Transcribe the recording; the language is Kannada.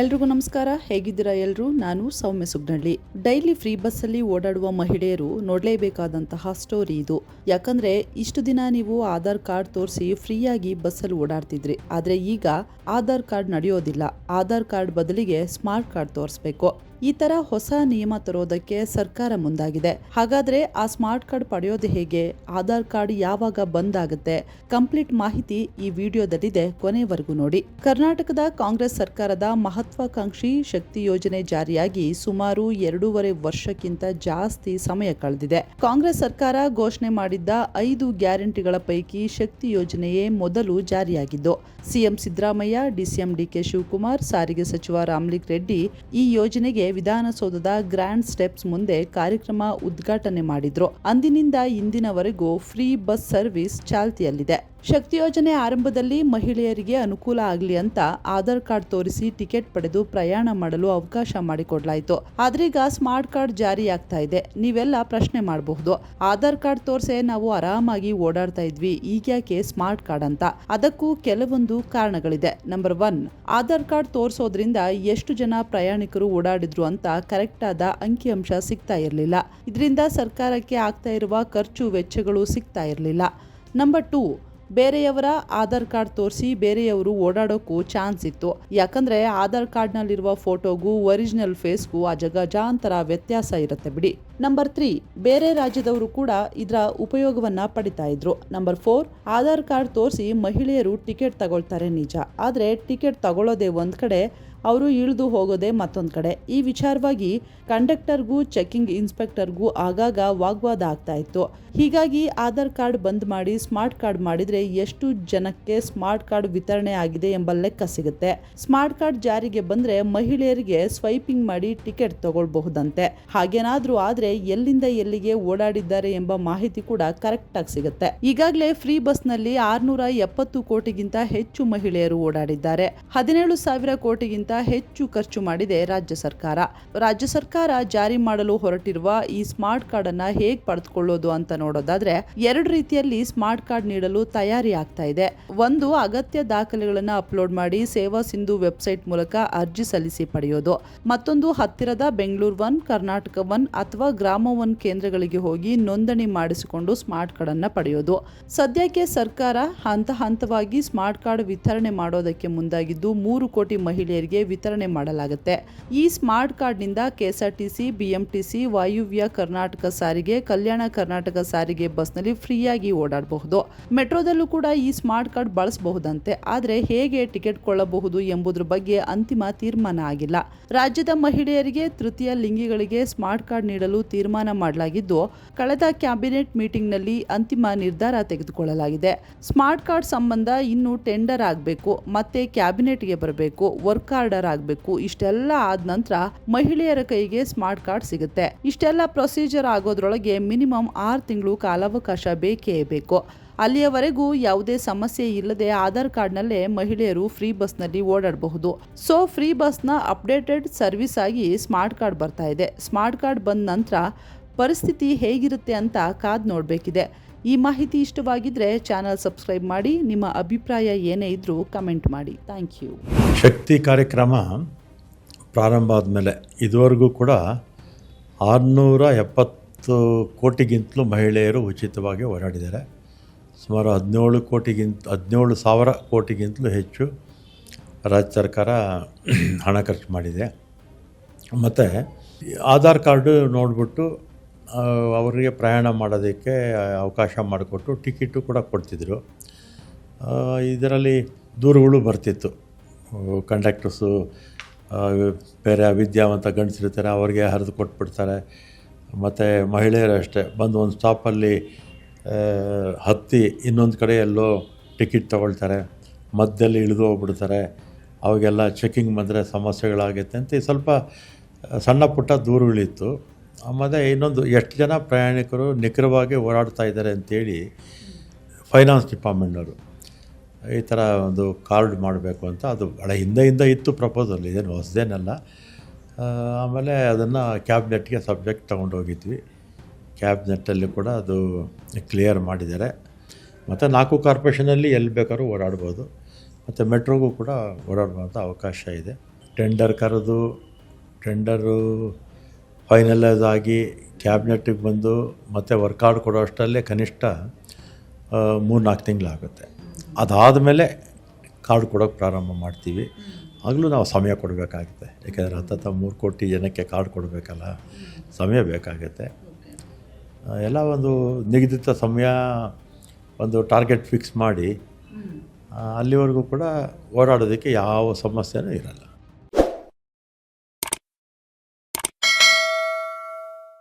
ಎಲ್ರಿಗೂ ನಮಸ್ಕಾರ. ಹೇಗಿದ್ದೀರಾ ಎಲ್ಲರೂ ನಾನು ಸೌಮ್ಯ ಸುಗ್ನಳ್ಳಿ. ಡೈಲಿ ಫ್ರೀ ಬಸ್ಸಲ್ಲಿ ಓಡಾಡುವ ಮಹಿಳೆಯರು ನೋಡಲೇಬೇಕಾದಂತಹ ಸ್ಟೋರಿ ಇದು. ಯಾಕಂದ್ರೆ ಇಷ್ಟು ದಿನ ನೀವು ಆಧಾರ್ ಕಾರ್ಡ್ ತೋರಿಸಿ ಫ್ರೀಯಾಗಿ ಬಸ್ಸಲ್ಲಿ ಓಡಾಡ್ತಿದ್ರಿ. ಆದ್ರೆ ಈಗ ಆಧಾರ್ ಕಾರ್ಡ್ ನಡೆಯೋದಿಲ್ಲ. ಆಧಾರ್ ಕಾರ್ಡ್ ಬದಲಿಗೆ ಸ್ಮಾರ್ಟ್ ಕಾರ್ಡ್ ತೋರಿಸ್ಬೇಕು. ಈ ತರ ಹೊಸ ನಿಯಮ ತರೋದಕ್ಕೆ ಸರ್ಕಾರ ಮುಂದಾಗಿದೆ. ಹಾಗಾದ್ರೆ ಆ ಸ್ಮಾರ್ಟ್ ಕಾರ್ಡ್ ಪಡೆಯೋದು ಹೇಗೆ? ಆಧಾರ್ ಕಾರ್ಡ್ ಯಾವಾಗ ಬಂದ್ ಆಗುತ್ತೆ ಕಂಪ್ಲೀಟ್ ಮಾಹಿತಿ ಈ ವಿಡಿಯೋದಲ್ಲಿದೆ, ಕೊನೆವರೆಗೂ ನೋಡಿ. ಕರ್ನಾಟಕದ ಕಾಂಗ್ರೆಸ್ ಸರ್ಕಾರದ ಮಹತ್ವಾಕಾಂಕ್ಷಿ ಶಕ್ತಿ ಯೋಜನೆ ಜಾರಿಯಾಗಿ ಸುಮಾರು ಎರಡೂವರೆ ವರ್ಷಕ್ಕಿಂತ ಜಾಸ್ತಿ ಸಮಯ ಕಳೆದಿದೆ. ಕಾಂಗ್ರೆಸ್ ಸರ್ಕಾರ ಘೋಷಣೆ ಮಾಡಿದ್ದ ಐದು ಗ್ಯಾರಂಟಿಗಳ ಪೈಕಿ ಶಕ್ತಿ ಯೋಜನೆಯೇ ಮೊದಲು ಜಾರಿಯಾಗಿದ್ದು, CM Siddaramaiah, DCM DK Shivakumar, ಸಾರಿಗೆ ಸಚಿವ ರಾಮ್ಲಿಕ್ ರೆಡ್ಡಿ ಈ ಯೋಜನೆಗೆ ವಿಧಾನಸೌಧದ ಗ್ರ್ಯಾಂಡ್ ಸ್ಟೆಪ್ಸ್ ಮುಂದೆ ಕಾರ್ಯಕ್ರಮ ಉದ್ಘಾಟನೆ ಮಾಡಿದ್ರು. ಅಂದಿನಿಂದ ಇಂದಿನವರೆಗೂ ಫ್ರೀ ಬಸ್ ಸರ್ವಿಸ್ ಚಾಲ್ತಿಯಲ್ಲಿದೆ. ಶಕ್ತಿ ಯೋಜನೆ ಆರಂಭದಲ್ಲಿ ಮಹಿಳೆಯರಿಗೆ ಅನುಕೂಲ ಆಗಲಿ ಅಂತ ಆಧಾರ್ ಕಾರ್ಡ್ ತೋರಿಸಿ ಟಿಕೆಟ್ ಪಡೆದು ಪ್ರಯಾಣ ಮಾಡಲು ಅವಕಾಶ ಮಾಡಿಕೊಡ್ಲಾಯಿತು. ಆದ್ರೀಗ ಸ್ಮಾರ್ಟ್ ಕಾರ್ಡ್ ಜಾರಿಯಾಗ್ತಾ ಇದೆ. ನೀವೆಲ್ಲ ಪ್ರಶ್ನೆ ಮಾಡಬಹುದು. ಆಧಾರ್ ಕಾರ್ಡ್ ತೋರಿಸೆ ನಾವು ಆರಾಮಾಗಿ ಓಡಾಡ್ತಾ ಇದ್ವಿ. ಈಗ್ಯಾಕೆ ಸ್ಮಾರ್ಟ್ ಕಾರ್ಡ್ ಅಂತ? ಅದಕ್ಕೂ ಕೆಲವೊಂದು ಕಾರಣಗಳಿದೆ. ನಂಬರ್ ಒನ್, ಆಧಾರ್ ಕಾರ್ಡ್ ತೋರಿಸೋದ್ರಿಂದ ಎಷ್ಟು ಜನ ಪ್ರಯಾಣಿಕರು ಓಡಾಡಿದ್ರು ಅಂತ ಕರೆಕ್ಟ್ ಆದ ಅಂಕಿಅಂಶ ಸಿಗ್ತಾ ಇರಲಿಲ್ಲ. ಇದರಿಂದ ಸರ್ಕಾರಕ್ಕೆ ಆಗ್ತಾ ಇರುವ ಖರ್ಚು ವೆಚ್ಚಗಳು ಸಿಗ್ತಾ ಇರಲಿಲ್ಲ. ನಂಬರ್ ಟೂ ಬೇರೆಯವರ ಆಧಾರ್ ಕಾರ್ಡ್ ತೋರಿಸಿ ಬೇರೆಯವರು ಓಡಾಡೋಕ್ಕೂ ಚಾನ್ಸ್ ಇತ್ತು. ಯಾಕಂದ್ರೆ ಆಧಾರ್ ಕಾರ್ಡ್ನಲ್ಲಿರುವ ಫೋಟೋಗೂ ಒರಿಜಿನಲ್ ಫೇಸ್ಗೂ ಅಜಗಜಾಂತರ ವ್ಯತ್ಯಾಸ ಇರುತ್ತೆ ಬಿಡಿ. ನಂಬರ್ ತ್ರೀ ಬೇರೆ ರಾಜ್ಯದವರು ಕೂಡ ಇದರ ಉಪಯೋಗವನ್ನ ಪಡಿತಾ ಇದ್ರು. ನಂಬರ್ ಫೋರ್ ಆಧಾರ್ ಕಾರ್ಡ್ ತೋರಿಸಿ ಮಹಿಳೆಯರು ಟಿಕೆಟ್ ತಗೊಳ್ತಾರೆ ನಿಜ. ಆದರೆ ಟಿಕೆಟ್ ತಗೊಳ್ಳೋದೇ ಒಂದು ಕಡೆ ಅವರು ಇಳಿದು ಹೋಗೋದೇ ಮತ್ತೊಂದು ಕಡೆ. ಈ ವಿಚಾರವಾಗಿ ಕಂಡಕ್ಟರ್ಗೂ, ಚೆಕಿಂಗ್ ಇನ್ಸ್ಪೆಕ್ಟರ್ಗೂ ಆಗಾಗ ವಾಗ್ವಾದ ಆಗ್ತಾ ಇತ್ತು. ಹೀಗಾಗಿ ಆಧಾರ್ ಕಾರ್ಡ್ ಬಂದ್ ಮಾಡಿ, ಸ್ಮಾರ್ಟ್ ಕಾರ್ಡ್ ಮಾಡಿದ್ರೆ ಎಷ್ಟು ಜನಕ್ಕೆ ಸ್ಮಾರ್ಟ್ ಕಾರ್ಡ್ ವಿತರಣೆ ಆಗಿದೆ ಎಂಬ ಲೆಕ್ಕ ಸಿಗುತ್ತೆ. ಸ್ಮಾರ್ಟ್ ಕಾರ್ಡ್ ಜಾರಿಗೆ ಬಂದ್ರೆ ಮಹಿಳೆಯರಿಗೆ ಸ್ವೈಪಿಂಗ್ ಮಾಡಿ ಟಿಕೆಟ್ ತಗೊಳ್ಬಹುದಂತೆ. ಹಾಗೇನಾದ್ರೂ ಆದ್ರೆ ಎಲ್ಲಿಂದ ಎಲ್ಲಿಗೆ ಓಡಾಡಿದ್ದಾರೆ ಎಂಬ ಮಾಹಿತಿ ಕೂಡ ಕರೆಕ್ಟ್ ಆಗಿ ಸಿಗುತ್ತೆ. ಈಗಾಗಲೇ ಫ್ರೀ ಬಸ್ನಲ್ಲಿ ಆರ್ನೂರ ಎಪ್ಪತ್ತು ಕೋಟಿಗಿಂತ ಹೆಚ್ಚು ಮಹಿಳೆಯರು ಓಡಾಡಿದ್ದಾರೆ. ಹದಿನೇಳು ಸಾವಿರ ಕೋಟಿಗಿಂತ ಹೆಚ್ಚು ಖರ್ಚು ಮಾಡಿದೆ ರಾಜ್ಯ ಸರ್ಕಾರ. ರಾಜ್ಯ ಸರ್ಕಾರ ಜಾರಿ ಮಾಡಲು ಹೊರಟಿರುವ ಈ ಸ್ಮಾರ್ಟ್ ಕಾರ್ಡ್ ಅನ್ನ ಹೇಗ್ ಪಡೆದುಕೊಳ್ಳೋದು ಅಂತ ನೋಡೋದಾದ್ರೆ, ಎರಡು ರೀತಿಯಲ್ಲಿ ಸ್ಮಾರ್ಟ್ ಕಾರ್ಡ್ ನೀಡಲು ತಯಾರಿ ಆಗ್ತಾ ಇದೆ. ಒಂದು, ಅಗತ್ಯ ದಾಖಲೆಗಳನ್ನ ಅಪ್ಲೋಡ್ ಮಾಡಿ ಸೇವಾ ಸಿಂಧು ವೆಬ್ಸೈಟ್ ಮೂಲಕ ಅರ್ಜಿ ಸಲ್ಲಿಸಿ ಪಡೆಯೋದು. ಮತ್ತೊಂದು, ಹತ್ತಿರದ ಬೆಂಗಳೂರು ಒನ್, ಕರ್ನಾಟಕ ಒನ್ ಅಥವಾ ಗ್ರಾಮ ಒನ್ ಕೇಂದ್ರಗಳಿಗೆ ಹೋಗಿ ನೋಂದಣಿ ಮಾಡಿಸಿಕೊಂಡು ಸ್ಮಾರ್ಟ್ ಕಾರ್ಡ್ ಅನ್ನ ಪಡೆಯೋದು. ಸದ್ಯಕ್ಕೆ ಸರ್ಕಾರ ಹಂತ ಹಂತವಾಗಿ ಸ್ಮಾರ್ಟ್ ಕಾರ್ಡ್ ವಿತರಣೆ ಮಾಡೋದಕ್ಕೆ ಮುಂದಾಗಿದ್ದು ಮೂರು ಕೋಟಿ ಮಹಿಳೆಯರಿಗೆ ವಿತರಣೆ ಮಾಡಲಾಗುತ್ತೆ. ಈ ಸ್ಮಾರ್ಟ್ ಕಾರ್ಡ್ನಿಂದ ಕೆಎಸ್ಆರ್ಟಿಸಿ, ಬಿಎಂಟಿಸಿ, ವಾಯುವ್ಯ ಕರ್ನಾಟಕ ಸಾರಿಗೆ, ಕಲ್ಯಾಣ ಕರ್ನಾಟಕ ಸಾರಿಗೆ ಬಸ್ನಲ್ಲಿ ಫ್ರೀಯಾಗಿ ಓಡಾಡಬಹುದು. ಮೆಟ್ರೋದಲ್ಲೂ ಕೂಡ ಈ ಸ್ಮಾರ್ಟ್ ಕಾರ್ಡ್ ಬಳಸಬಹುದಂತೆ. ಆದರೆ ಹೇಗೆ ಟಿಕೆಟ್ ಕೊಳ್ಳಬಹುದು ಎಂಬುದರ ಬಗ್ಗೆ ಅಂತಿಮ ತೀರ್ಮಾನ ಆಗಿಲ್ಲ. ರಾಜ್ಯದ ಮಹಿಳೆಯರಿಗೆ ತೃತೀಯ ಲಿಂಗಿಗಳಿಗೆ ಸ್ಮಾರ್ಟ್ ಕಾರ್ಡ್ ನೀಡಲು ತೀರ್ಮಾನ ಮಾಡಲಾಗಿದ್ದು, ಕಳೆದ ಕ್ಯಾಬಿನೆಟ್ ಮೀಟಿಂಗ್ನಲ್ಲಿ ಅಂತಿಮ ನಿರ್ಧಾರ ತೆಗೆದುಕೊಳ್ಳಲಾಗಿದೆ. ಸ್ಮಾರ್ಟ್ ಕಾರ್ಡ್ ಸಂಬಂಧ ಇನ್ನು ಟೆಂಡರ್ ಆಗಬೇಕು. ಮತ್ತೆ ಕ್ಯಾಬಿನೆಟ್ಗೆ ಬರಬೇಕು. ವರ್ಕ್ ಆರ್ಡರ್ ಆಗಬೇಕು. ಇಷ್ಟೆಲ್ಲ ಆದ ನಂತರ ಮಹಿಳೆಯರ ಕೈಗೆ ಸ್ಮಾರ್ಟ್ ಕಾರ್ಡ್ ಸಿಗುತ್ತೆ. ಇಷ್ಟೆಲ್ಲ ಪ್ರೊಸೀಜರ್ ಆಗೋದ್ರೊಳಗೆ ಮಿನಿಮಮ್ ಆರು ತಿಂಗಳು ಕಾಲಾವಕಾಶ ಬೇಕೇ ಬೇಕು. ಅಲ್ಲಿಯವರೆಗೂ ಯಾವುದೇ ಸಮಸ್ಯೆ ಇಲ್ಲದೆ ಆಧಾರ್ ಕಾರ್ಡ್ನಲ್ಲೇ ಮಹಿಳೆಯರು ಫ್ರೀ ಬಸ್ನಲ್ಲಿ ಓಡಾಡಬಹುದು. ಸೊ, ಫ್ರೀ ಬಸ್ನ ಅಪ್ಡೇಟೆಡ್ ಸರ್ವಿಸ್ ಆಗಿ ಸ್ಮಾರ್ಟ್ ಕಾರ್ಡ್ ಬರ್ತಾ ಇದೆ. ಸ್ಮಾರ್ಟ್ ಕಾರ್ಡ್ ಬಂದ ನಂತರ ಪರಿಸ್ಥಿತಿ ಹೇಗಿರುತ್ತೆ ಅಂತ ಕಾದ್ ನೋಡಬೇಕಿದೆ. ಈ ಮಾಹಿತಿ ಇಷ್ಟವಾಗಿದ್ರೆ ಚಾನಲ್ ಸಬ್ಸ್ಕ್ರೈಬ್ ಮಾಡಿ, ನಿಮ್ಮ ಅಭಿಪ್ರಾಯ ಏನೇ ಇದ್ರೂ ಕಮೆಂಟ್ ಮಾಡಿ. Thank you. ಶಕ್ತಿ ಕಾರ್ಯಕ್ರಮ ಪ್ರಾರಂಭ ಆದಮೇಲೆ ಇದುವರೆಗೂ ಕೂಡ ಆರುನೂರ ಎಪ್ಪತ್ತು ಕೋಟಿಗಿಂತಲೂ ಮಹಿಳೆಯರು ಉಚಿತವಾಗಿ ಓಡಾಡಿದ್ದಾರೆ ಸುಮಾರು ಹದಿನೇಳು ಕೋಟಿಗಿಂತ, ಹದಿನೇಳು ಸಾವಿರ ಕೋಟಿಗಿಂತಲೂ ಹೆಚ್ಚು ರಾಜ್ಯ ಸರ್ಕಾರ ಹಣ ಖರ್ಚು ಮಾಡಿದೆ. ಮತ್ತು ಆಧಾರ್ ಕಾರ್ಡು ನೋಡಿಬಿಟ್ಟು ಅವರಿಗೆ ಪ್ರಯಾಣ ಮಾಡೋದಕ್ಕೆ ಅವಕಾಶ ಮಾಡಿಕೊಟ್ಟು ಟಿಕೆಟು ಕೂಡ ಕೊಡ್ತಿದ್ರು. ಇದರಲ್ಲಿ ದೂರುಗಳು ಬರ್ತಿತ್ತು. ಕಂಡಕ್ಟರ್ಸು ಬೇರೆ ವಿದ್ಯಾವಂತ ಗಂಡಸಿರ್ತಾರೆ ಅವ್ರಿಗೆ ಹರಿದು ಕೊಟ್ಬಿಡ್ತಾರೆ. ಮತ್ತು ಮಹಿಳೆಯರು ಅಷ್ಟೇ, ಬಂದು ಒಂದು ಸ್ಟಾಪಲ್ಲಿ ಹತ್ತಿ ಇನ್ನೊಂದು ಕಡೆ ಎಲ್ಲೋ ಟಿಕೆಟ್ ತೊಗೊಳ್ತಾರೆ ಮಧ್ಯದಲ್ಲಿ ಇಳಿದು ಹೋಗ್ಬಿಡ್ತಾರೆ, ಅವಾಗೆಲ್ಲ ಚೆಕಿಂಗ್ ಬಂದರೆ ಸಮಸ್ಯೆಗಳಾಗುತ್ತೆ ಅಂತ ಸ್ವಲ್ಪ ಸಣ್ಣ ಪುಟ್ಟ ದೂರುಗಳಿತ್ತು. ಆಮೇಲೆ ಇನ್ನೊಂದು ಎಷ್ಟು ಜನ ಪ್ರಯಾಣಿಕರು ನಿಖರವಾಗಿ ಓಡಾಡ್ತಾ ಇದ್ದಾರೆ ಅಂತೇಳಿ ಫೈನಾನ್ಸ್ ಡಿಪಾರ್ಟ್ಮೆಂಟ್ನವರು ಈ ಥರ ಒಂದು ಕಾರ್ಡ್ ಮಾಡಬೇಕು ಅಂತ ಅದು ಹಳೆ ಹಿಂದೆಯಿಂದ ಇತ್ತು ಪ್ರಪೋಸಲ್ ಇದೇನು ಹೊಸದೇನಲ್ಲ. ಆಮೇಲೆ ಅದನ್ನು ಕ್ಯಾಬಿನೆಟ್ಗೆ ಸಬ್ಜೆಕ್ಟ್ ತೊಗೊಂಡೋಗಿದ್ವಿ ಕ್ಯಾಬಿನೆಟ್ಟಲ್ಲಿ ಕೂಡ ಅದು ಕ್ಲಿಯರ್ ಮಾಡಿದ್ದಾರೆ. ಮತ್ತು ನಾಲ್ಕು ಕಾರ್ಪೊರೇಷನಲ್ಲಿ ಎಲ್ಲಿ ಬೇಕಾದ್ರೂ ಓಡಾಡ್ಬೋದು. ಮತ್ತು ಮೆಟ್ರೋಗೂ ಕೂಡ ಓಡಾಡುವಂಥ ಅವಕಾಶ ಇದೆ. ಟೆಂಡರ್ ಕರೆದು ಟೆಂಡರು ಫೈನಲೈಸ್ ಆಗಿ ಕ್ಯಾಬಿನೆಟ್ಟಿಗೆ ಬಂದು ಮತ್ತೆ ವರ್ಕೌಟ್ ಕೊಡೋ ಅಷ್ಟರಲ್ಲೇ ಕನಿಷ್ಠ ಮೂರು ನಾಲ್ಕು ತಿಂಗಳಾಗುತ್ತೆ. ಅದಾದಮೇಲೆ ಕಾರ್ಡ್ ಕೊಡೋಕ್ಕೆ ಪ್ರಾರಂಭ ಮಾಡ್ತೀವಿ. ಆಗಲೂ ನಾವು ಸಮಯ ಕೊಡಬೇಕಾಗುತ್ತೆ. ಯಾಕೆಂದರೆ ಹತ್ತತ್ತ ಮೂರು ಕೋಟಿ ಜನಕ್ಕೆ ಕಾರ್ಡ್ ಕೊಡಬೇಕಲ್ಲ, ಸಮಯ ಬೇಕಾಗುತ್ತೆ. ಎಲ್ಲ ಒಂದು ನಿಗದಿತ ಸಮಯ ಒಂದು ಟಾರ್ಗೆಟ್ ಫಿಕ್ಸ್ ಮಾಡಿ ಅಲ್ಲಿವರೆಗೂ ಕೂಡ ಓಡಾಡೋದಕ್ಕೆ ಯಾವ ಸಮಸ್ಯೆನೂ ಇರಲ್ಲ.